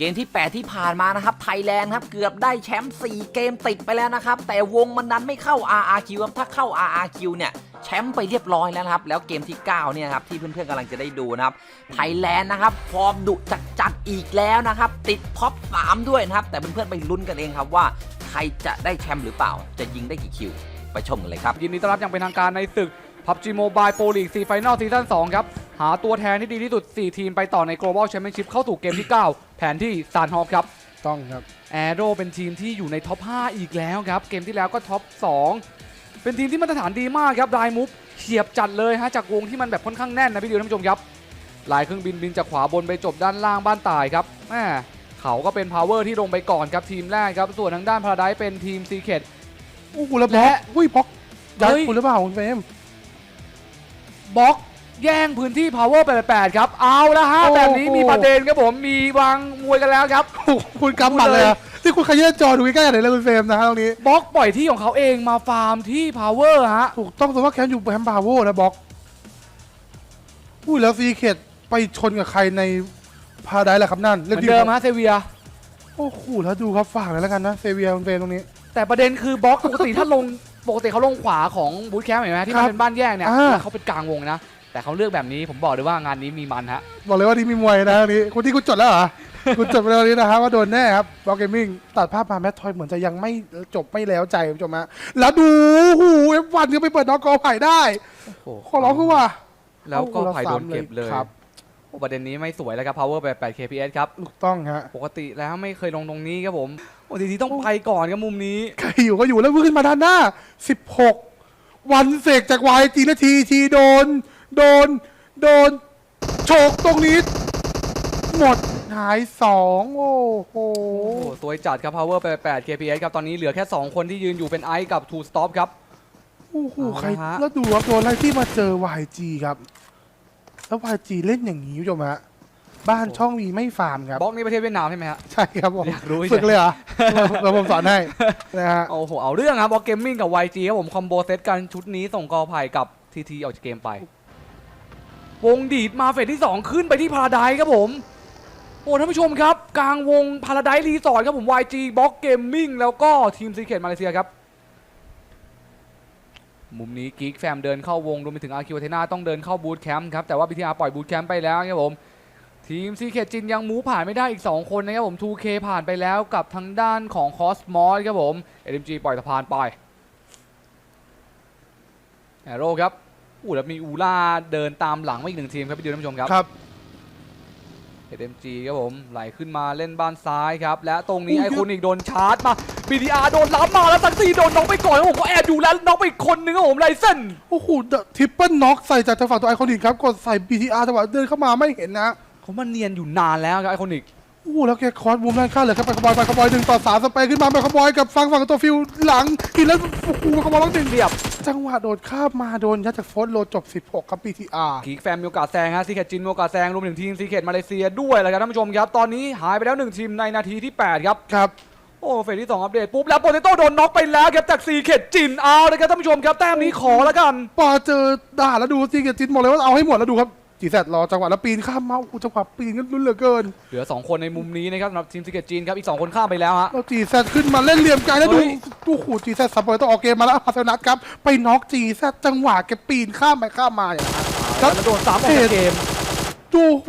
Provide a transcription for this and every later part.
เกมที่ 8 ที่ผ่านมานะครับไทยแลนด์ครับเกือบได้แชมป์4 เกมติดไปแล้วนะครับ แต่วงมันนั้นไม่เข้า RRQ ครับถ้าเข้า RRQ เนี่ยแชมป์ไปเรียบร้อยแล้วครับ แล้วเกมที่ 9 เนี่ยครับที่เพื่อนๆกำลังจะได้ดูนะครับไทยแลนด์นะครับฟอร์มดุจัดจัดๆอีกแล้วนะครับ ติดท็อป 3 ด้วยนะครับ แต่เพื่อนๆไปลุ้นกันเองครับว่าใครจะได้แชมป์หรือเปล่า จะยิงได้กี่คิว ไปชมกันเลยครับยินดีต้อนรับอย่างเป็นทางการในศึก PUBG Mobile Pro League 4 Final ซีซั่น2ครับ หาตัวแทนที่ดีที่สุด 4 ทีมไปต่อใน Global Championship เข้าสู่เกมที่ 9 แผนที่ซานฮอปครับ ต้องครับแอโรเป็นทีมที่อยู่ในท็อป 5 อีกแล้วครับ เกมที่แล้วก็ท็อป 2 เป็นทีมที่มาตรฐานดีมากครับรายมุฟเฉียบจัดเลยฮะจากวงที่มันแบบค่อนข้างแน่นนะพี่ดิวท่านผู้ชมครับลายเครื่องบินบินจากขวาบนไปจบด้านล่างบ้านตายครับแม่เขาก็เป็น power ที่ลงไปก่อนครับทีมแรกครับ ส่วนทางด้านพาราไดเป็นทีมซีเคดโอ้โหแล้วบล็อกและอุ้ยบล็อกยัดเฮ้ยคุณหรือเปล่าคุณเฟรม บล็อกแย่งพื้นที่ power 88ครับ เอาแล้วฮะ โอ้โห แบบนี้มีประเด็นครับผม มีวางมวยกันแล้วครับ โอ้โหคุณกำหมัดเลยอะที่คุณขยี้จอดูใกล้ๆหน่อยเลยคุณเฟรมนะฮะตรงนี้ บล็อกปล่อยที่ของเขาเองมาฟาร์มที่ power ฮะ ถูกต้องสมมติว่าแคมป์อยู่แคมป์บาโวนะบล็อกอุ้ยแล้วซีเคดไปชนกับใครในพาราไดซ์แหละครับนั่นเหมือนเดิมฮะเซเวีย โอ้โหแล้วดูครับฝากเลยแล้วกันนะเซเวียคุณเฟรมตรงนี้ แต่ประเด็นคือบล็อกปกติถ้าลง ปกติเขาลงขวาของบูธแคมป์เห็นไหมที่มันครับเป็นบ้านแยกเนี่ยอ่า แล้วเขาเป็นกลางวงนะ แต่เขาเลือกแบบนี้ผมบอกเลยว่างานนี้มีมันฮะ บอกเลยว่าที่มีมวยนะตรงนี้คุณที่คุณจดแล้วเหรอ คุณจดไปแล้วนี้นะครับว่าโดนแน่ครับบล็อกเกมมิ่งตัดภาพมาแมททอยเหมือนจะยังไม่จบไม่แล้วใจคุณผู้ชมฮะแล้วดูหูเอฟวันก็ไปเปิดน็อกกอไผ่ได้ ขอร้องคือว่า แล้วก็โอ้โหไผ่โดนเก็บเลยครับ โอ้ประเด็นนี้ไม่สวยแล้วครับ power 88 kps ครับ ถูกต้องฮะ ปกติแล้วไม่เคยลงตรงนี้ครับผมปกติที่ต้องไปก่อนครับมุมนี้ ใครอยู่ก็อยู่แล้ววิ่งขึ้นมาด้านหน้า 16 วันเสกจากวายจีนาทีทีโดน โดน โดนโฉกตรงนี้ หมดหายสองโอ้โห โอ้โหสวยจัดครับ power 88 kps ครับ ตอนนี้เหลือแค่ 2 คนที่ยืนอยู่เป็นไอซ์กับ two stop ครับ โอ้โหเอาละใครฮะ แล้วดูครับโดนอะไรที่มาเจอ YG ครับ แล้ว YG เล่นอย่างนี้คุณผู้ชมฮะบ้านช่องมีไม่ฟาร์มครับ บล็อกนี่ประเทศเวียดนามใช่ไหมฮะ ใช่ครับผมอยากรู้ฝึกเลยเหรอเดี๋ยวผมสอนให้นะฮะโอ้โห เอาเรื่องครับบล็อกเกมมิ่งกับ YG ครับผมคอมโบเซตกันชุดนี้ส่งกอไผ่กับ TT ออกจากเกมไป วงดีดมาเฟสที่ 2 ขึ้นไปที่พาราไดครับผม โอ้ท่านผู้ชมครับ กลางวงพาราไดรีสอร์ทครับผม YG บล็อกเกมมิ่งแล้วก็ทีมซีเคทมาเลเซียครับ มุมนี้กิกแฟมเดินเข้าวงรวมไปถึงอาคิวเทนาต้องเดินเข้าบูธแคมป์ครับแต่ว่า BTR ปล่อยบูธแคมป์ไปแล้วครับผมทีมซีเคจินยังมูผ่านไม่ได้อีก 2 คนนะครับผม 2K ผ่านไปแล้วกับทางด้านของคอสมอสครับผม LMG ปล่อยสะพานไปแอโร่ครับอู้แล้วมีอูล่าเดินตามหลังมาอีกหนึ่งทีมครับพี่ดิวท่านผู้ชมครับครับ LMG ครับผมไหลขึ้นมาเล่นบ้านซ้ายครับ และตรงนี้อู้ไอเยอะคอนิกโดนชาร์จมา BTR โดนล้ำมาแล้วซักซีโดนน้องไปก่อนครับผมก็แอบอยู่แล้วน้องไปอีกคนนึงครับผมไลเซนโอ้โหทริปเปิลน็อกใส่จากทางฝั่งตัวไอคอนิกครับกดใส่ BTR จังหวะเดินเข้ามาไม่เห็นนะเขามาเนียนอยู่นานแล้วครับไอคอนิกโอ้โหแล้วแกคอร์สมุมด้านข้างเลยครับไปขบอยไปขบอยหนึ่งต่อสามสเปรย์ขึ้นมาไปขบอยกับฟังฝั่งตัวฟิลหลังกินแล้วโอ้โหขบอยล็อกหนึ่งเรียบ จังหวะโดดข้ามมาโดนยัดจากโฟร์โลจบ 16 ครับ BTR กีกแฟมมีโอกาสแซงฮะซีเคจินมีโอกาสแซงรวมถึงทีมซีเคทมาเลเซียด้วยแหละครับท่านผู้ชมครับ ตอนนี้หายไปแล้วหนึ่งทีมในนาทีที่ 8 ครับ ครับ โอ้เฟสที่ 2 อัปเดตปุ๊บแล้วโปเตโต้โดนน็อกไปแล้วครับจากซีเคทจินเอาเลยครับท่านผู้ชมครับแต้มนี้ขอแล้วกันพอเจอด่าแล้วดูซีเกตจินบอกเลยว่าเอาให้หมดแล้วดูครับ จีแซดรอจังหวะแล้วปีนข้ามมาโอ้โหจังหวะปีนก็รุนเหลือเกินเหลือ 2 คนในมุมนี้นะครับสำหรับทีมซีเคทจินครับอีก 2 คนข้ามไปแล้วฮะ แล้วจีแซดขึ้นมาเล่นเหลี่ยมไกลแล้วดูเฮ้ยโอ้โหจีแซดซับเปอร์ต้องออกเกมมาแล้วอาร์เซนัทครับไปน็อกจีแซดจังหวะแกปีนข้ามไปข้ามมาอย่างนั้น ครับแล้วโดนซ้ำออกจากเกมโอ้โห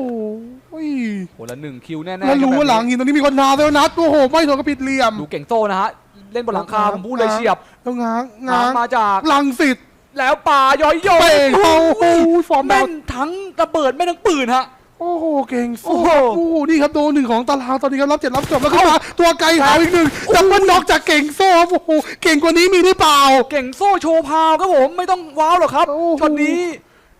อุ้ยโหแล้วหนึ่งคิวแน่ๆแล้วรู้คบว่าหลังแบบหินตรงนี้มีคนนาแล้วนัดโอ้โหไม่โดนกระปิดเหลี่ยม ดูเก่งโซ่นะฮะ เล่นบนหลังคาผมพูดเลยง้างเฉียบแล้วง้างง้าง้างงมาจาก ลังสิต แล้วป่าย้อยโยเป่งเข้าโอ้โหฟอร์มดาแม่วนทั้งระเบิดแม่นทั้งปืนฮะ โอ้โห เก่งโอ้สู้โห โอ้โห นี่ครับโดนหนึ่งของตารางตอนนี้ครับรับเจ็ดรับจบแล้วขึ้นมาตัวไกลหายอีกหนึ่งดับเบิลน็อกจากเก่งโซ่ครับโอ้โห เก่งกว่านี้มีหรือเปล่า เก่งโซ่โชว์พาวครับผมไม่ต้องว้าวหรอกครับโอ้โห ช็อตนี้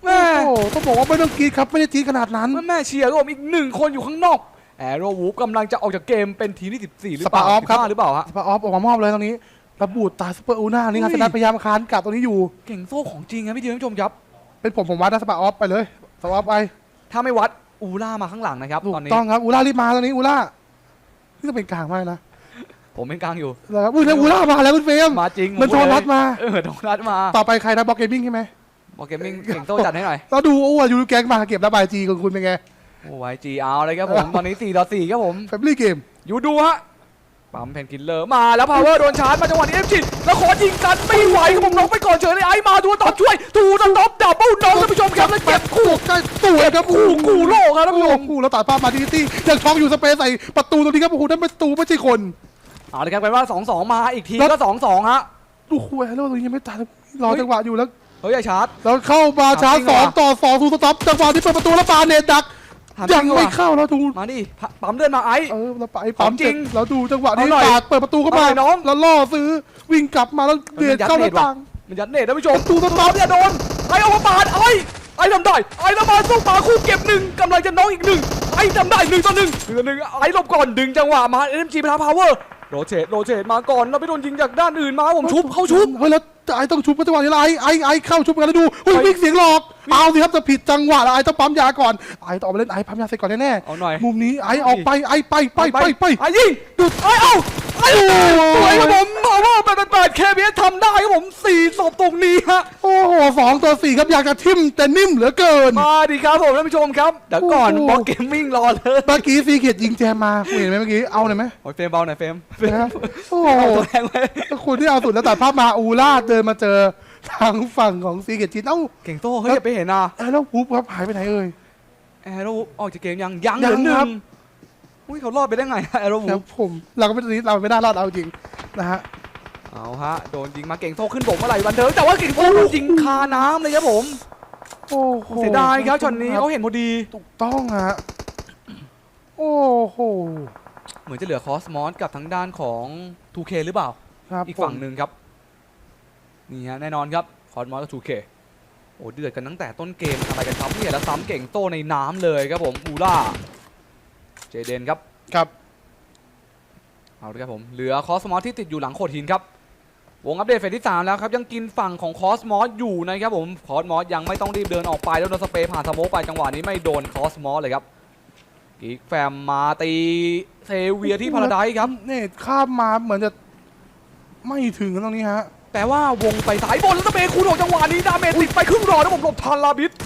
แม่โอ้โหต้องบอกว่าไม่ต้องกรีดครับไม่ได้กรีดขนาดนั้น แม่แม่เชียร์ครับผมอีกหนึ่งคนอยู่ข้างนอกแอโรวูฟกำลังจะออกจากเกมเป็นทีมที่ 14 หรือเปล่าสปาออฟครับ 15หรือเปล่าฮะ สปาออฟออกมามอบเลยตรงนี้ ระบูดตายซุปเปอร์อูน่านี่ครับอุ้สยนัดพยายามคานกลับตรงนี้อยู่ เก่งโซ่ของจริงครับพี่เดียวท่านผู้ชมครับเป็นผมผมวัดนะสปาออฟไปเลยสปาออฟไปถ้าไม่วัดอูล่ามาข้างหลังนะครับถูกตอนนี้ต้องครับอูล่ารีบมาตอนนี้อูล่านี่จะเป็นกลางมากนะผมเป็นกลางอยู่ แล้วครับอุ้ยแล้วอูล่ามาแล้วคุณเฟรมมาจริงมันผพูดโทรทัศน์มา เออโทรทัศน์มาต่อไปใครนะบล็อกเกมมิ่งใช่ไหมบอกเกมมิ่งเก่งโซ่จัดให้หน่อย เราดูโอ้วยูรูแก๊งมาเก็บระบายจีของคุณเป็นไงโอ้ยจีเอาเลยครับผม ตอนนี้4ต่อ4ครับผม แฟมิลี่เกม อยู่ดูฮะ ปั๊มแพนกินเลอร์มาแล้วพาวเวอร์โดนชาร์จมาจังหวะนี้เอฟจิแล้วขอยิงกันไม่ไหวครับผมน้องไปก่อนเฉยเลยไอ้มาดูตอบช่วยดูตอบดับเบิลน้องท่านผู้ชมครับแล้วเก็บคู่ใกล้สวยครับคู่คู่โลกครับท่านผู้ชมคู่แล้วตัดภาพมาที่ตี้ยังช็อกอยู่สเปซใส่ประตูตรงนี้ครับโอ้โหนั่นประตูไม่ใช่คนเอาเลยครับแปลว่า2 2 มาอีกทีแล้วก็2 2ฮะดูคุยแล้วตรงนี้ยังไม่ตัดรอจังหวะอยู่แล้วเฮ้ยอย่าชาร์จแล้วเข้ามาชาร์จเอาจริงสองเหรอต่อสองทูสต็อปจังหวะที่เปิดประตูแล้วปาเนตดัก ถามจริยังงไม่ว่ะเข้าแล้วดูมาดิพปั๊มเลื่อนมาไอ้ เออแล้วไปปั๊มของจริงเสแล้วดูจังหวะนี้เอาหน่อยปาดเปิดประตูเข้ามาเอาหน่อยน้อง แล้วล่อซื้อวิ่งกลับมาแล้วเดือดเข้าหน้าต่างมันยัดเนตท่านผู้ชมตูสต็อปอย่าโดนไอ้เอามาปาดไอ้ไอ้ทำได้ไอ้ละมาสู้ปาคู่เก็บหนึ่งกำลังจะน้องอีกหนึ่งไอ้ทำได้หนึ่งต่อหนึ่งหนึ่งต่อหนึ่งไอ้หลบก่อนดึงจังหวะมาเอ็มจีไปทางพาวเวอร์ โรเชตโรเชตมาก่อนแล้วไปโดนยิงจากด้านอื่นมาผมชุบเข้าชุบเฮ้ยแล้วไอ้ต้องชุบจังหวะนี้แล้วไอ้ไอ้ไอ้เข้าชุบกันแล้วดูเฮ้ยไอ้วิ่งเสียงหลอกเอาสิครับจะผิดจังหวะแล้วไอ้ต้องปั๊มยาก่อนไอ้ต้องออกมาเล่นไอ้ปั๊มยาเสร็จก่อนแน่เอาหน่อยมุมนี้ไอ้ออกไปไอ้ไปไปไปไปไอ้ยิงดูดไอ้เอ้า ไอ้สวยครับผมพาวเวอร์แปดแปดเคบีทำได้ครับผมสี่ศพตรงนี้ฮะ โอ้โหสองตัวสี่ครับอยากจะทิ่มแต่นิ่มเหลือเกิน มาดิครับผมท่านผู้ชมครับเดี๋ยวก่อนโอ้โห บล็อกเกมมิ่งรอเลยเมื่อกี้ซีเกียรยิงแจมมาคุณเห็นไหมเมื่อกี้เอาหน่อยไหมโอ้ยเฟรมเบาหน่อยเฟรมนะโอ้โหเอาตัวแรงไว้คุณที่เอาสุดแล้วตัดภาพมาอูล่าเดินมาเจอทางฝั่งของซีเกียรจินเอ้าเก่งโต้เฮ้ยอย่าไปเห็นนะเอ้าแล้วฮูปครับหายไปไหนเอ่ย แอร์โร่ออกจากเกมยังยังเหยัลืองหนึ่ครังบ อุ้ยเขารอดไปได้ไงแอโร่แล้วผมเราก็ไม่ตอนนี้เราไม่น่ารอดเอาจริงนะฮะ เอาฮะโดนยิงมาเก่งโต้ขึ้นบกเมื่อไหร่วันเดิมแต่ว่าเก่งโต้โดนยิงคาน้ำเลยครับผมโอ้โหเสียดายครับช็อตนี้เขาเห็นพอดี ถูกต้องฮะโอ้โหเหมือนจะเหลือคอสมอสกับทางด้านของ 2K หรือเปล่า ครับอีกฝั่งหนึ่งครับ นี่ฮะแน่นอนครับ คอสมอสกับ 2K โอ้เดือดกันตั้งแต่ต้นเกมอะไรกันครับเนี่ยแล้วซ้ำเก่งโต้ในน้ำเลยครับผมอูล่า เจเดนครับ ครับ เอาเลยครับผม เหลือคอสมอสที่ติดอยู่หลังโขดหินครับ วงอัปเดตเฟสที่ 3 แล้วครับ ยังกินฝั่งของคอสมอสอยู่นะครับผม คอสมอสยังไม่ต้องรีบเดินออกไป แล้วโดนสเปรย์ผ่านสโมกไปจังหวะนี้ไม่โดนคอสมอสเลยครับกีกแฟมมาตีเซเวียที่พาราไดซ์ครับ เนี่ยข้ามมาเหมือนจะไม่ถึงกันตรงนี้ฮะ แต่ว่าวงไปสายบนแล้วสเปรย์คูณออกจังหวะนี้ดาเมจติดไปครึ่งรอนะผมหลบทันลาบิสโ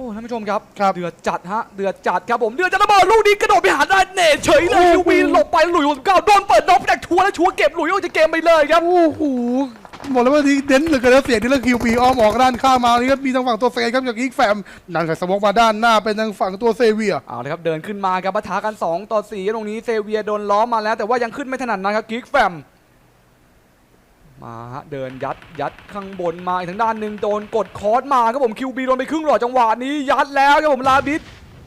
อ้ท่านผู้ชมครับครับ เดือดจัดฮะ เดือดจัดครับผม เดือดจัดระเบิดลูกนี้กระโดดไปหาได้เนตเฉยเลยโอ้โหยูวีหลบไปหลุยส์เก้าโดนเปิดน็อกจากชัวร์แล้วชัวร์เก็บหลุยส์ออกจากเกมไปเลยครับ โอ้โหบอกเลยว่าทีเด่นเหลือเกินแล้วเสียงที่เรื่องคิวปีอ้อมออกด้านข้างมานี่ครับมีทางฝั่งตัวเซครับจากอีกแฟมนั่นกับสมองมาด้านหน้าเป็นทางฝั่งตัวเซเวียเอาเลยครับเดินขึ้นมาครับปะทะกัน 2 ต่อ4ตรงนี้เซเวียโดนล้อมมาแล้วแต่ว่ายังขึ้นไม่ถนัดนะครับกิกแฟม มาฮะเดินยัดยัดข้างบนมาอีกทางด้านหนึ่งโดนกดคอร์สมาครับผมคิวบีโดนไปครึ่งหลอดจังหวะนี้ยัดแล้วครับผมลาบิส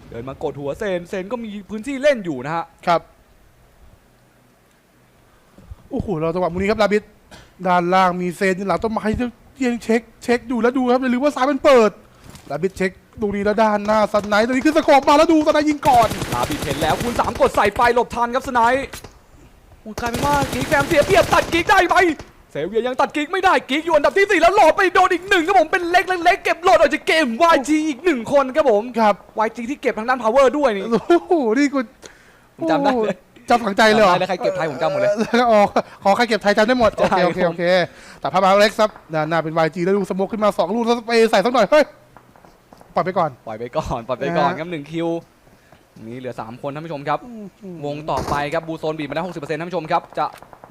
เดินมากดหัวเซนเซนก็มีพื้นที่เล่นอยู่นะฮะครับโอ้โหเราจังหวะมุมนี้ครับลาบิดด้านล่างมีเซนอยู่หลังต้นไม้ยังเช็คเช็คอยู่แล้วดูครับอย่าลืมว่าซ้ายมันเปิดลาบิดเช็คดูนี้แล้วด้านหน้าสไนด์ตรงนี้ขึ้นสโคปมาแล้วดูสไนด์ยิงก่อนลาบิสเห็นแล้วคูณ3กดใส่ไปหลบทันครับสไนป์โอ้ยกลายเป็นว่ากีกแฟมเสียเปรียบตัดกีกได้ไป เซเวียยังตัดกีกไม่ได้กีกอยู่อันดับที่สี่แล้วหลอดไปโดนอีกหนึ่งครับผมเป็นเล็กเล็กๆเก็บหลอดออกจากเกม YG อีกหนึ่งคนครับผมครับ YG ที่เก็บทางด้าน power ด้วยนี่โอ้โหนี่กูผมจำได้เลยจำฝังใจเลยเหรอจำได้เลยใครเก็บไทยผมจำหมดเลยแล้วก็ออกขอใครเก็บไทยจำได้หมด โอใช่เคโอเคครับโอเค แต่พามาเล็กซ์ครับด้านหน้าเป็น YG แล้วดูสโมกขึ้นมาสองลูกแล้วสเปรย์ใส่สักหน่อยเฮ้ยปล่อยไปก่อน ปล่อยไปก่อน ปล่อยไปก่อนนะฮะครับหนึ่งคิว นี่เหลือ 3 คนท่านผู้ชมครับ วงต่อไปครับบูโซนบีบมาได้60%ท่านผู้ชมครับ จะ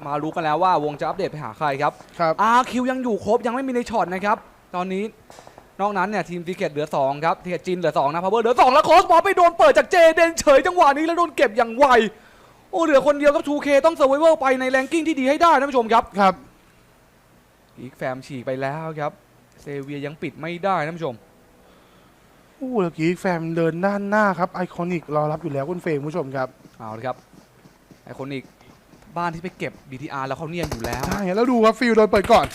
มารู้กันแล้วว่าวงจะอัปเดตไปหาใครครับครับ RQ ยังอยู่ครบยังไม่มีในช็อตนะครับ ตอนนี้นอกนั้นเนี่ยทีมซีเกตเหลือ 2 ครับทีเกตจินเหลือ 2 นะพาวเวอร์เหลือ 2 แล้วคอสบอลไปโดนเปิดจากเจเดนเฉยจังหวะนี้แล้วโดนเก็บอย่างไวโอ้เหลือคนเดียวครับ 2K ต้องเซอร์ไวเวอร์ไปในแรงกิ้งที่ดีให้ได้ท่านผู้ชมครับครับอีกแฟมฉีกไปแล้วครับเซเวียยังปิดไม่ได้ท่านผู้ชมโอ้เมื่อกี้แฟมเดินด้านหน้าครับไอคอนิกรอรับอยู่แล้วคุณเฟรมคุณผู้ชมครับเอาละครับไอคนอีกบ้านที่ไปเก็บ BTR แล้วเขาเนียนอยู่แล้วใช่แล้วดูครับฟิลโดนเปิดก่อน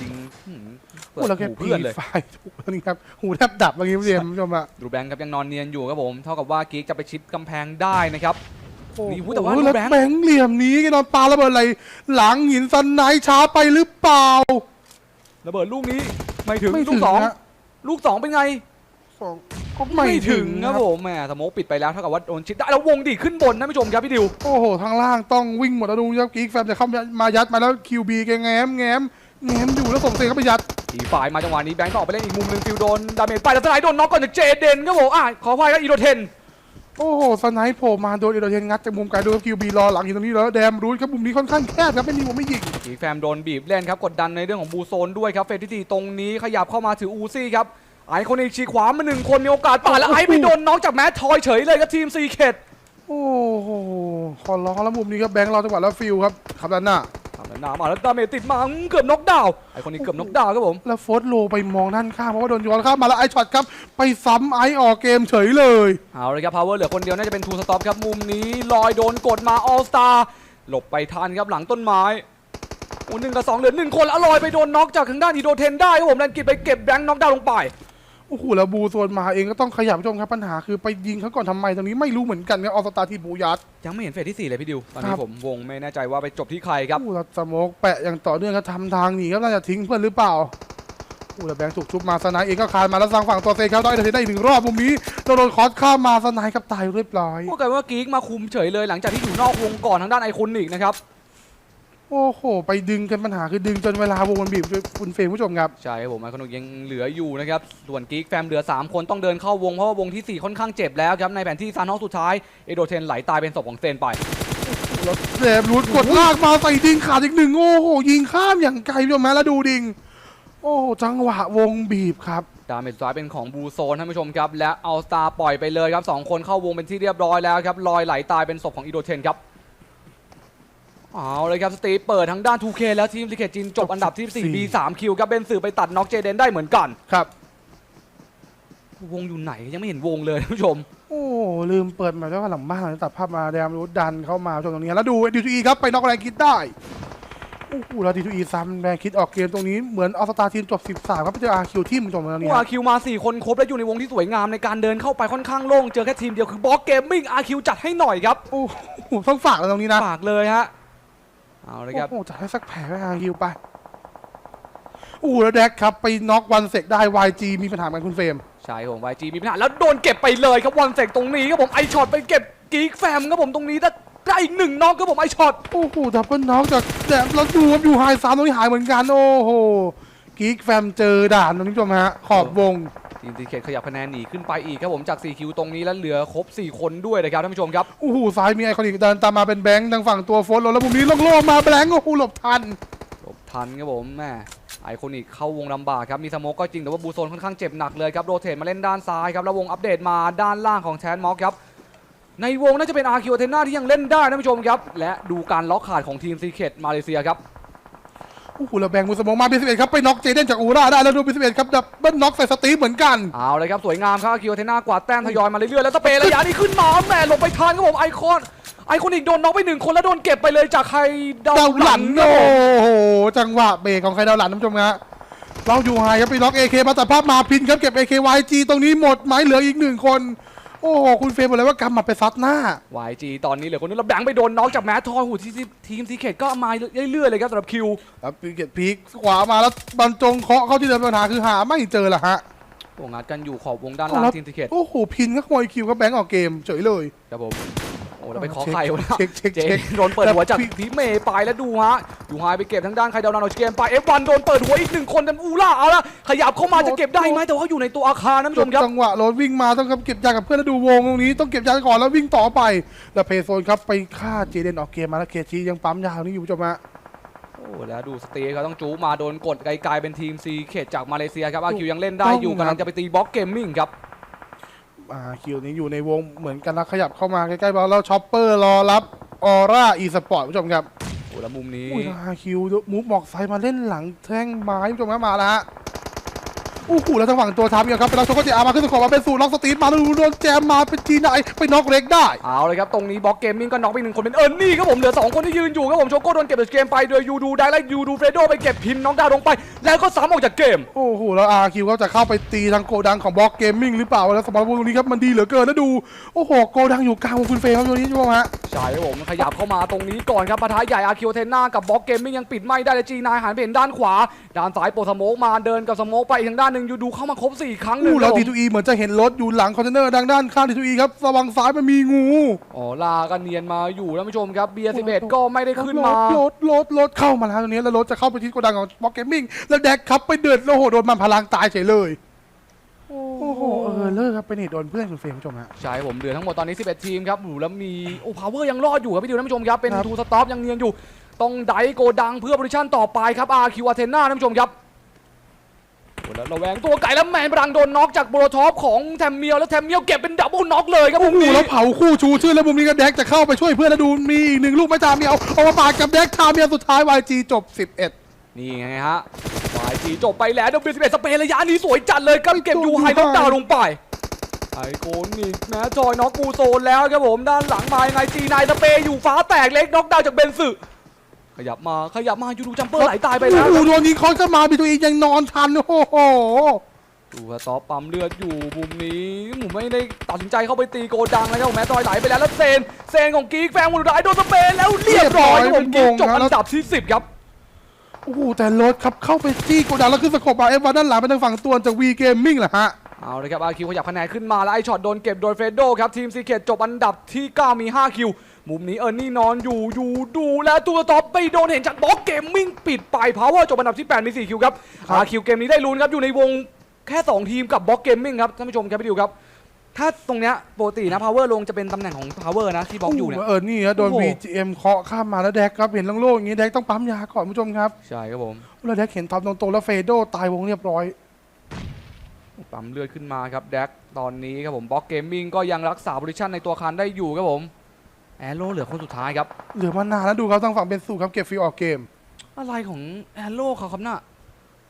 ยิงหืมเปิโอ้ดแล้วแค่หูปีเพื่อนเลยไฟถูกแล้วนี่ครับหูแทบดับเมื่อกี้คุณเฟรมคุณผู้ชมอะดูแบงค์ครับยังนอนเนียนอยู่ครับผมเท่ากับว่ากิ๊กจะไปชิดกำแพงได้นะครับโอ้นี่โหพูดแต่ว่าแล้วแบงค์แบงค์เหลี่ยมนี้แกนอนปาระเบิดอะไร หลังหินซันไนท์ช้าไปหรือเปล่าระเบิดลูกนี้ไม่ถึงไม่ลูถึกงสองฮะ ลูกสองเป็นไง สองก็ไม่ถึงครับผมแหมสโมกปิดไปแล้วเท่ากับว่าโดนชิดได้แล้ววงดีดขึ้นบนท่านผู้ชมครับพี่ดิว โอ้โห ทางล่างต้องวิ่งหมดแล้วดูครับกิ๊กแฟมจะเข้ามายัดมาแล้วคิวบีแกแง้มแง้มแง้มอยู่แล้วส่งเซเข้าไปยัดอีกฝ่ายมาจังหวะนี้แบงค์ต่อไปเล่นอีกมุมหนึ่งฟิลโดนดาเมจไปแล้วสไลด์โดนน็อกก่อนจากเจเดนครับผมอะขออภัยครับอีโดเทน โอ้โหสไนป์โผล่มาโดนเอโดเทนงัดจากมุมไกลดูคิวบีรอหลังอยู่ตรงนี้แล้วแดมรูทครับมุมนี้ค่อนข้างแคบครับไม่มีมุมไม่ยิงอีกแฟมโดนบีบเล่นครับกดดันในเรื่องของบูโซนด้วยครับเฟสที่สี่ตรงนี้ขยับเข้ามาถืออูซี่ครับไอคนอีกฉีกขวามาหนึ่งคนมีโอกาสปาดแล้วไอไปโดนน็อกจากแมททอยเฉยเลยครับทีมซีเคดโอ้โหขอร้องแล้วมุมนี้ครับแบงค์รอจังหวะแล้วฟิลครับขับด้านหน้าทำ แล้วหน้ามาแล้วดาเมจติดมาอืมเกือบน็อกดาวน์ไอคนนี้เกือบน็อกดาวน์ครับผม แล้วโฟร์โลไปมองด้านข้างเพราะว่าโดนย้อนข้ามมาแล้วไอช็อตครับ ไปซ้ำไอออกเกมเฉยเลย เอาเลยครับพาวเวอร์เหลือคนเดียวน่าจะเป็นทูสต็อปครับมุมนี้ลอยโดนกดมาออลสตาร์หลบไปทันครับหลังต้นไม้โอ้หนึ่งกับสองเหลือหนึ่งคนแล้วลอยไปโดนน็อกจากทางด้านอีโดเทนได้ครับผมแลนกิตไปเก็บแบงค์น็อกดาวน์ลงไป โอ้โหแล้วบูโซนมาเองก็ต้องขยับผู้ชมครับปัญหาคือไปยิงเขาก่อนทำไมตรงนี้ไม่รู้เหมือนกันครับออสตาทีบูยัด ยังไม่เห็นเฟสที่ 4 เลยพี่ดิว ตอนนี้ครับ ผมวงไม่แน่ใจว่าไปจบที่ใครครับ โอ้แล้วสโมกแปะอย่างต่อเนื่องก็ทำทางหนีครับน่าจะทิ้งเพื่อนหรือเปล่าโอ้แล้วแบงค์ถูกชุบมาสไนด์เองก็คานมาแล้วสั่งฝั่งตัวเซครับได้เทได้อีกหนึ่งรอบมุมนี้โดนโดนคอสข้ามมาสไนด์ครับตายเรียบร้อย พวกกันว่ากีกมาคุมเฉยเลยหลังจากที่อยู่นอกวงก่อนทางด้านไอคอนิกนะครับ โอ้โห ไปดึงกันปัญหาคือดึงจนเวลาวงมันบีบด้วยคุณเฟรมผู้ชมครับ ใช่ครับผมไอคอนิกยังเหลืออยู่นะครับ ส่วนกีกแฟมเหลือ 3 คนต้องเดินเข้าวง เพราะว่าวงทีสี่4 ค่อนข้างเจ็บแล้วครับ ในแผนที่ซันฮอกสุดท้าย เอโดเทนไหลตายเป็นศพของเซนไปแล้วแหลมรูดกดลากมาใส่ดิงขาดอีกหนึ่งโอ้โห ยิงข้ามอย่างไกลผู้ชมแม้แล้วดูดิง โอ้โหจังหวะวงบีบครับดาเมจสุดท้ายเป็นของบูโซนท่านผู้ชมครับและเอาสตาร์ปล่อยไปเลยครับสองคนเข้าวงเป็นที่เรียบร้อยแล้วครับลอยไหลตายเป็นศพของอีโดเทนครับ เอาเลยครับสตีฟเปิดทางด้าน 2K แล้วทีมสิเคจินจบอันดับที่ 4 B3 คิวครับเบนสื่อไปตัดน็อกเจเดนได้เหมือนกันครับ วงอยู่ไหนยังไม่เห็นวงเลยท่านผู้ชม โอ้ลืมเปิดมาแล้วก็หลังบ้านตัดภาพมาแดมรูดดันเข้ามาชมตรงนี้ แล้วดูดีทูอีครับไปน็อกแรงคิดได้โอ้โหแล้วดีทูอีซ้ำแรงคิดออกเกมตรงนี้เหมือนออสตาทีมจบ 13 ครับไปเจออาร์คิวทีมผู้ชมตรงนี้อาคิวมา 4 คนครบและอยู่ในวงที่สวยงามในการเดินเข้าไปค่อนข้างโล่งเจอแค่ทีมเดียวคือบล็อกเกมมิ่งอาคิวจัดให้หน่อยครับโอ้โหต้องฝากเลยตรงนี้นะฝากเลยฮะ เอาเลยครับโอ้โหจัดให้สักแผลให้อาร์คิวไปโอ้โหแล้วแดกครับไปน็อกวันเสกได้ YG มีปัญหากับคุณเฟรมใช่ผม YG มีปัญหาแล้วโดนเก็บไปเลยครับวันเสกตรงนี้ครับผมไอช็อตไปเก็บกีกแฟมครับผมตรงนี้ได้ได้อีกหนึ่งน็อกครับผมไอช็อตโอ้โหดับเบิลน็อกจากแดมแล้วดูครับอยู่ไฮสามตรงนี้หายเหมือนกันโอ้โหกิ๊กแฟมเจอด่านตรงนี้ผู้ชมฮะขอบวง ทีมทีเคขยับคะแนนหนีขึ้นไปอีกครับผมจาก 4 คิวตรงนี้แล้วเหลือครบ 4 คนด้วยนะครับท่านผู้ชมครับ โอ้โหซ้ายมีไอคอนิกเดินตามมาเป็นแบงค์ทางฝั่งตัวโฟนแล้วมุมนี้โล่งๆมาแบงค์โอ้โหหลบทันหลบทันครับผมแม่ไอคอนิกเข้าวงลำบากครับมีสโมกก็จริงแต่ว่าบูโซนค่อนข้างเจ็บหนักเลยครับโรเทตมาเล่นด้านซ้ายครับแล้ววงอัปเดตมาด้านล่างของแชนม็อกครับในวงน่าจะเป็นอาร์คิวเทน่าที่ยังเล่นได้นะผู้ชมครับและดูการล็อกขาดของทีมซีเคตมาเลเซียครับ โอ้โหแล้วแบงค์มือสมองมาเบสิเอ็ดครับไปน็อกเจเดนจากอูราได้แล้วดูเบสิเอ็ดครับดับเบิลน็อกใส่สตีฟเหมือนกัน เอาเลยครับสวยงามครับอาร์คิวเทน่ากวาดแต้มทยอยมาเรื่อยๆแล้วสเปรย์ระยะนี้ขึ้นมาแหม่หลบไปทันครับผมไอคอนไอคอนิกโดนน็อกไปหนึ่งคนแล้วโดนเก็บไปเลยจากใครเดาดาวหหลัลันนครับโอ้ผมโหจังหวะเบรกของใครดาวหลันท่านผู้ชมฮะเราอยู่ไฮครับไปน็อกเอเคมาตัดภาพมาพินครับเก็บ AKYG ตรงนี้หมดไหมเหลืออีกหนึ่งคน โอ้โหคุณเฟรมบอกเลยว่ากำมาไปซัดหน้า YG ตอนนี้เหลือคนนึงแล้วแบงค์ไปโดนน็อกจากแมททอยหูทีทีมซีเคตก็มาเรื่อยๆเลยครับสำหรับคิวแล้วปีเกตพีคขวามาแล้วบรรจงเคาะเข้าที่เดินปัญหาคือหาไม่เจอละฮะ โอ้งัดกันอยู่ขอบวงด้านล่างทีมซีเคตโอ้โหพินก็ขโมยคิวก็แบงก์ออกเกมเฉยเลย ครับผม โอ้แล้วไปขอใครวะเช็คเช็คเจเช็คโดนเปิดหัวจากแต่พี่ทีเมย์ไปแล้วดูฮะอยู่ไฮไปเก็บทางด้านใครดาวนานออกจากเกมไป F1 โดนเปิดหัวอีกหนึ่งคนแต่อูล่าเอาละขยับเข้ามาจะเก็บได้ไหมแต่ว่าอยู่ในตัวอาคารนะผู้ชมครับจังหวะรถวิ่งมาต้องเก็บยากับเพื่อนแล้วดูวงตรงนี้ต้องเก็บยาก่อนแล้ววิ่งต่อไปแล้วเพย์โซนครับไปฆ่าเจเดนออกเกมมาแล้วเคชียังปั๊มยาวนี่อยู่ผู้ชมฮะโอ้แล้วดูสเตย์เขาต้องจูมาโดนกดไกลๆเป็นทีมซีเขตจากมาเลเซียครับอาคิวยังเล่นได้อยู่กำลังจะไปตีบล็อกเกมมิ่งครับ อ่าคิวนี้อยู่ในวงเหมือนกันแล้วขยับเข้ามาใกล้ๆบอลแล้วช็อปเปอร์รอรับออร่าอีสปอร์ตผู้ชมครับโอ้แล้วมุมนี้อุ้ยอาคิวมูฟหมอกไซด์มาเล่นหลังแท่งไม้ผู้ชมครับมาแล้วฮะ โอ้โหแล้วทางฝั่งตัวทำเนี่ยครับเป็นนักชกก็จะอามาขึ้นสกอร์มาเป็นสูตรล็อกสตีฟมาแล้วดูโดนแจมมาเป็นจีนายไปน็อกเล็กได้เอาเลยครับตรงนี้บล็อกเกมมิ่งก็น็อกไปหนึ่งคนเป็นเอิร์นนี่ครับผมเหลือ2คนที่ยืนอยู่ครับผมโชโก้โดนเก็บจากเกมไปโดยยูดูได้ไล่ยูดูเฟรโดไปเก็บพินน้องดาวลงไป แล้วก็ซ้ำออกจากเกมโอ้โหแล้วอาคิวก็จะเข้าไปตีทางโกดังของบล็อกเกมมิ่งหรือเปล่าแล้วสมองตรงนี้ครับมันดีเหลือเกินนะดูโอ้โหโกดังอยู่กลางวงคุณเฟย์ครับตรงนี้ใช่ไหมฮะใช่ครับผมขยับเข้ามาตรงนี้ก่อนครับปะทะใหญ่อาคิวเทน่ากับบล็อกเกมมิ่งยังปิดไม่ได้เลยจีนายหันไปเห็นด้านขวา ด้านซ้ายโปรสโมกมาเดินกับสโมกไปอีกทางด้านหนึ่งนึ่งยูดูเข้ามาครบสี่ครั้งหนึ่งอู้คแล้รัวบผทีมทูอีเหมือนจะเห็นรถอยู่หลังคอนเทนเนอร์ดังด้านข้างทีทูอีครับระวังซ้ายมันมีงูอ๋อลากันเนียนมาอยู่ท่านผู้ชมครับเบียร์สิบเอ็ดก็ไม่ได้ขึ้นมารถรถรถเข้ามาแล้วตรงนี้แล้วรถจะเข้าไปที่โกดังของบล็อกเกมมิ่งแล้วแดกครับไปเดือดแล้วโหโดนมันพลังตายเฉยเลยโอ้โหเออเลิกครับเป็นเหตุโดนเพื่อนคุณเฟรมผู้ชมฮะใช่ผมเหลือทั้งหมดตอนนี้ 11 ทีมครับโอ้โหแล้วมีโอ้พาวเวอร์ยังรอดอยู่ครับพี่ดิวท่านผู้ชมครับเป็นครับทูสต็อปยังเนียนอยู่ต้องไดโกดังเพื่อโพซิชั่นต่อไปครับอาร์คิวอาเทนาท่านผู้ชมครับโอ้ แล้วระแวงตัวไก่แล้วแมนบรังโดนน็อกจากโบโลท็อปของแทมเมียวแล้วแทมเมียวเก็บเป็นดับเบิลน็อกเลยครับโอ้มุมโหนี้แล้วเผาคู่ชูชื่อแล้วมุมนี้ก็แดกจะเข้าไปช่วยเพื่อนแล้วดูมีอีกหนึ่งลูกไม่ตามเมียวเอามาปาดกับแดกทามเมียวสุดท้าย YG จบ 11 นี่ไงฮะวายจีจบไปแล้วเดบิวสิบเอ็ดสเปนระยะนี้สวยจัดเลยครับเก็บยูไฮน็อกดาวน์ลงไปไอโกนิกแม้จอยน็อกกูโซนแล้วครับผมด้านหลังมายังไงจีนายสเปย์อยู่ฟ้าแตกเล็กน็อกดาวน์จากเบนซึ ขยับมาขยับมายูดูจัมเปอร์ไหลตายไปแล้วโอ้โหโดนยิงคอนเข้ามาบีตัวเองยังนอนทันโอ้โหดูว่าซอฟปั๊มเลือดอยู่มุมนี้ผมไม่ได้ตัดสินใจเข้าไปตีโกดังนะครับผมแม้จอยไหลไปแล้วแล้วเซนเซนของกีกแฟงมุนร้ายโดนสเปนแล้วเรียบร้อยครับผมกีกจบอันดับที่10ครับโอ้โหแต่รถครับเข้าไปจี้โกดังแล้วขึ้นสกบมาเอฟวันด้านหลังเป็นทางฝั่งตัวจากวีเกมมิ่งเหรอฮะเอาเลยครับอาคิวขยับคะแนนขึ้นมาแล้วไอช็อตโดนเก็บโดยเฟรโดครับทีมซีเคตจบอันดับที่ 9 มี 5 คิว มุมนี้เออร์นี่นอนอยู่อยู่ดูแล้วตัวท็อปไปโดนเห็นจากบล็อกเกมมิ่งปิดไปพาวเวอร์จบอันดับที่ 8 มี 4 คิวครับครับอาคิวเกมนี้ได้ลุ้นครับอยู่ในวงแค่ 2 ทีมกับบล็อกเกมมิ่งครับท่านผู้ชมครับพี่ดิวครับ ถ้าตรงเนี้ยปกตินะพาวเวอร์ลงจะเป็นตำแหน่งของพาวเวอร์นะที่บล็อกอยู่เนี่ยโเออ นี่ฮะโดน โอ้โห VGM เคาะข้ามมาแล้วแดกครับเห็นโล่งๆอย่างนี้แดกต้องปั๊มยาก่อนผู้ชมครับใช่ครับผม แล้วแดกเห็นทอมตรงๆแล้วเฟโดตายวงเรียบร้อยปั๊มเลือดขึ้นมาครับแดกตอนนี้ครับผมบล็อกเกมมิ่งก็ยังรักษาโพซิชันในตัวอาคันได้อยู่ครับผม แอโร่เหลือคนสุดท้ายครับ เหลือมานานแล้วดูครับทางฝั่งเป็นสูครับเก็บฟรีออกเกม อะไรของแอโร่เขาครับน่ะ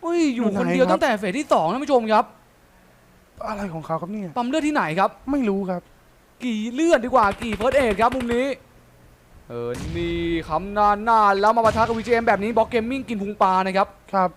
เฮ้ยอยู่อยู่ไหนคนเดียวครับตั้งแต่เฟสที่สองท่านผู้ชมครับ อะไรของเขาครับเนี่ยปั๊มเลือดที่ไหนครับ ไม่รู้ครับ กี่เลือดดีกว่ากี่เฟิร์สเอดครับมุมนี้ เออนี่คำนานนานแล้วมาปะทะกับวีเจมแบบนี้บล็อกเกมมิ่งกินพุงปลานะครับครับ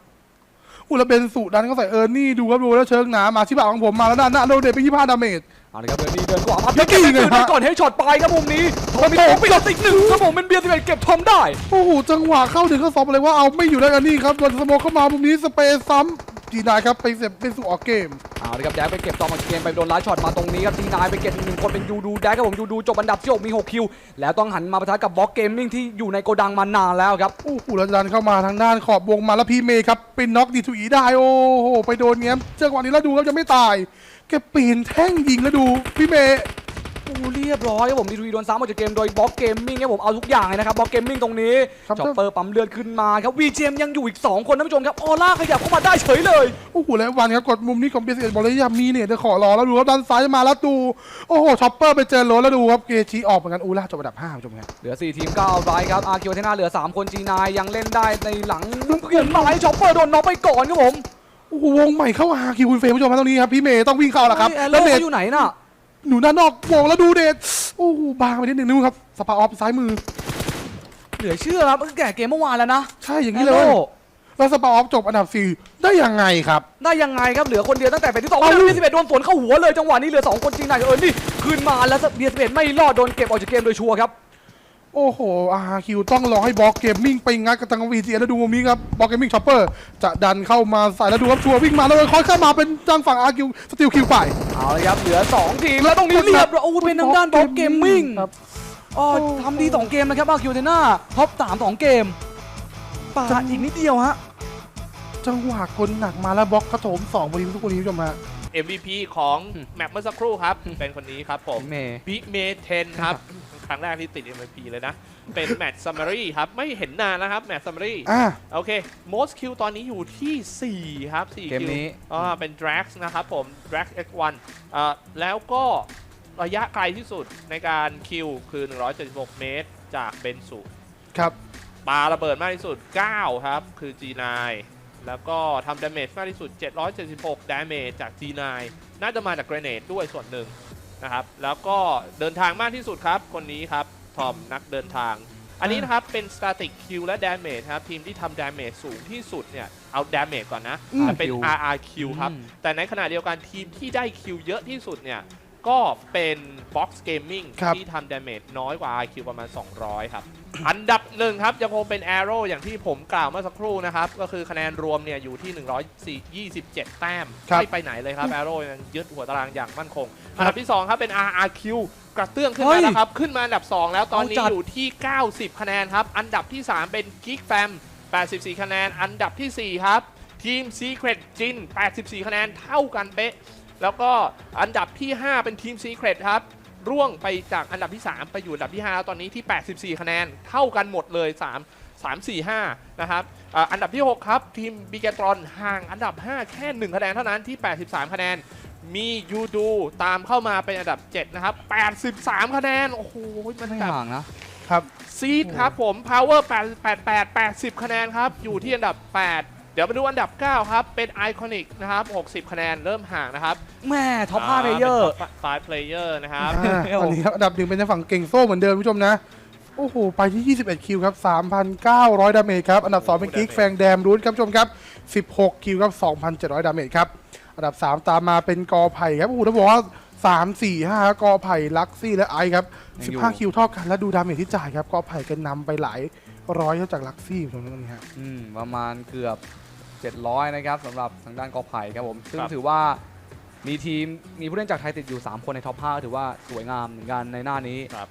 อุยแล้วเป็นสูดันก็ใส่เออร์นี่ดูครับดูแล้วเชิงหนามาที่บ่าของผมมาแล้วด้านหน้าโดนเดทไปยี่ห้าดาเมจ เอาละครับเดินนี่เดินขวามาแล้วเก็บกี่ไปไงคืนฮะก่อนให้ช็อตไปครับมุมนี้ทอมมีสองไปแล้วอีกหนึ่งครับผมเป็นเบียร์สิบเอ็ดเก็บทอมได้โอ้โหจังหวะเข้าถึงเข้าสอบเลยว่าเอาไม่อยู่แล้วกันนี่ครับโดนสโมกเข้ามามุมนี้สเปซซ้ำจีนายครับไปเสียบเป็นสู่ออกเกมเอาละครับแดกไปเก็บซองของเกมไปโดนไลท์ช็อตมาตรงนี้ครับทีนายไปเก็บอีกหนึ่งคนเป็นยูดูแดกครับผมยูดูจบอันดับที่6มี6คิวแล้วต้องหันมาปะทะกับบล็อกเกมมิ่งที่อยู่ในโกดังมานานแล้วครับโอ้โหแล้วดันเข้ามาทางด้านขอบวงมาแล้วพีเมย์ครับเป็นน็อกดีทูอีได้โอ้โหไปโดนเงี้ยจังหวะนี้แล้วดูครับจะไม่ตาย แกปีนแท่งยิงแล้วดูพี่เมย์โอ้เรียบร้อยครับผมดีทูโดนซ้ำออกจากเกมโดยบล็อกเกมมิ่งครับผมเอาทุกอย่างเลยนะครับบล็อกเกมมิ่งตรงนี้ครับจ็อปเปอร์ปั๊มเลือดขึ้นมาครับวีเจมยังอยู่อีก 2 คนท่านผู้ชมครับออร่าขยับเข้ามาได้เฉยเลย โอ้โหแล้ววันครับกดมุมนี้ของเบสเอ็ดบอกเลยอย่ามีเนี่ยจะขอรอแล้วดูครับด้านซ้ายมาแล้วดู โอ้โหช็อปเปอร์ไปเจอรถแล้วดูครับเกชีออกเหมือนกันอูล่าจบอันดับ5ผู้ชมครับเหลือ 4 ทีม9ไรครับอาร์คิวเทนาเหลือ 3 คนจีนายยังเล่นได้ในหลังเขียนไม้ช็อปเปอร์โดนน็อกไปก่อนครับผม โอ้โหวงใหม่เข้าหาคิวคุณเฟรมผู้ชมครับตรงนี้ครับพี่เมย์ต้องวิ่งเข้าแล้วครับเฮ้ยแล้วเนเนตตอยู่ไหนน่ะหนูด้านนอกวงแล้วดูเดทโอ้โหบางไปนิดนึงนู่นครับสปาออฟซ้ายมือ เหลือเชื่อครับแก่เกมเมื่อวานแล้วนะใช่อย่างนี้เลยแอโร่แล้วสปาออฟจบอันดับสี่ได้ยังไงครับ ได้ยังไงครับเหลือคนเดียวตั้งแต่เป็นที่สองเอ้าแล้วเบียร์สิบเอ็ดโดนสวนเข้าหัวเลยจังหวะนี้เหลือสองคนจริงนายเออนี่คืนมาแล้วเบียร์สิบเอ็ดไม่รอดโดนเก็บออกจากเกมโดยชัวร์ครับ โอ้โหอาคิวต้องรอให้บล็อกเกมมิ่งไปงัดกับทางวีจีแล้วดูมุมนี้ครับบล็อกเกมมิ่งช็อปเปอร์จะดันเข้ามาใส่แล้วดูครับชัวร์วิ่งมาแล้วเลยคอยเข้ามาเป็นทางฝั่งอาคิวสติลคิวไปเอาเลยครับเหลือ2ทีมแล้วตรงนี้เรียบร้อยโอ้โหเป็นทางด้านบล็อกเกมมิ่งครับอ๋อโอ้ทำดี2เกมนะครับอาคิวเทน่าท็อป3 2เกมป่าดอีกนิดเดียวฮะจังหวะคนหนักมาแล้วบล็อกกระโถมสองบริมทุกคนนี้ผู้ชมฮะ MVP ของอืมแมปเมื่อสักครู่ครับ เป็นคนนี้ครับผมเมย์บิเมเทนครับ ครั้งแรกที่ติด MVP เลยนะ เป็นแมตช์ซัมมารีครับ ไม่เห็นนานนะครับ แมตช์ซัมมารีอ่าโอเค most kill ตอนนี้อยู่ที่ 4 ครับ4เกมคิวนี้ อ่าเป็น Drax นะครับผม Drax X1 อ่าแล้วก็ระยะไกลที่สุดในการคิวคือ 176 เมตร จากเบนสุครับ ปาระเบิดมากที่สุด 9 ครับ คือ G9 แล้วก็ทำดาเมจมากที่สุด 776ดาเมจจาก G9 น่าจะมาจากเกรเนดด้วยส่วนหนึ่งนะครับแล้วก็เดินทางมากที่สุดครับ คนนี้ครับทอมนักเดินทาง อันนี้นะครับเป็น Static Q และ Damage ครับ ทีมที่ทำ Damage สูงที่สุดเนี่ย เอา Damage ก่อนนะอืมจะเป็น RQ RRQ ครับอืมแต่ในขณะเดียวกันทีมที่ได้คิวเยอะที่สุดเนี่ย ก็เป็น Box Gaming ครับที่ทำ Damage น้อยกว่า RQ ประมาณ 200 ครับ อันดับหนึ่งครับยังคงเป็น Arrow อย่างที่ผมกล่าวเมื่อสักครู่นะครับ ก็คือคะแนนรวมเนี่ยอยู่ที่ 127 แต้มครับ ไม่ไปไหนเลยครับ Arrow ยังยึดหัวตารางอย่างมั่นคงอันดับที่ 2 ครับเป็น RRQ กระเตื้องขึ้นมาแล้วครับ ขึ้นมาอันดับ 2 แล้วตอนนี้เอาจัด อยู่ที่ 90 คะแนนครับ อันดับที่ 3 เป็น Geek Fam 84 คะแนน อันดับทีสี่ 4 ครับ ทีม Secret Jin 84 คะแนนเท่ากันเป๊ะ แล้วก็อันดับที่ 5 เป็นทีม Secret ครับ ร่วงไปจากอันดับที่ 3 ไปอยู่อันดับที่5แล้วตอนนี้ที่ 84 คะแนน เท่ากันหมดเลย 3 3 4 5 นะครับอ่าอันดับที่ 6 ครับ ทีมบิเกตรอนห่างอันดับ 5 แค่ 1 คะแนนเท่านั้นที่ 83 คะแนน มียูดูตามเข้ามาเป็นอันดับ 7 นะครับ 83 คะแนน โอ้โห มันไม่แบบห่างนะครับซีดครับผม Power 88 80คะแนนครับ อยู่ที่อันดับ 8 เดี๋ยวมาดูอันดับ 9 ครับ เป็น Iconic นะครับ 60 คะแนนเริ่มห่างนะครับแม่ท็อป5เพลเยอร์ไฟเพลเยอร์นะครับอ่าตอนนี้ครับอันดับหนึ่งเป็นทางฝั่งเก่งโซ่เหมือนเดิมคุณผู้ชมนะ โอ้โห ไปที่ 21 คิวครับ 3,900 ดาเมจครับ อันดับ 2 เป็นกิ๊กแฟงแดมรูทครับผู้ชมครับ 16 คิวครับ 2,700 ดาเมจครับ อันดับ 3 ตามมาเป็นกอไผ่ครับ โอ้โหต้องบอกว่า3 4 5กอไผ่ลักซี่และไอซ์ครับยังอยู่15คิวเท่ากันแล้วดูดาเมจที่จ่ายครับกอไผ่ก็นำไปหลายร้อยเท่าจากลักซี่ตรงนี้ฮะ อืมประมาณเกือบ 700 นะครับสำหรับทางด้านกอไผ่ครับผมซึ่งครับถือว่ามีทีมมีผู้เล่นจากไทยติดอยู่ 3 คนในท็อป5ถือว่าสวยงามเหมือนกันในหน้านี้ครับ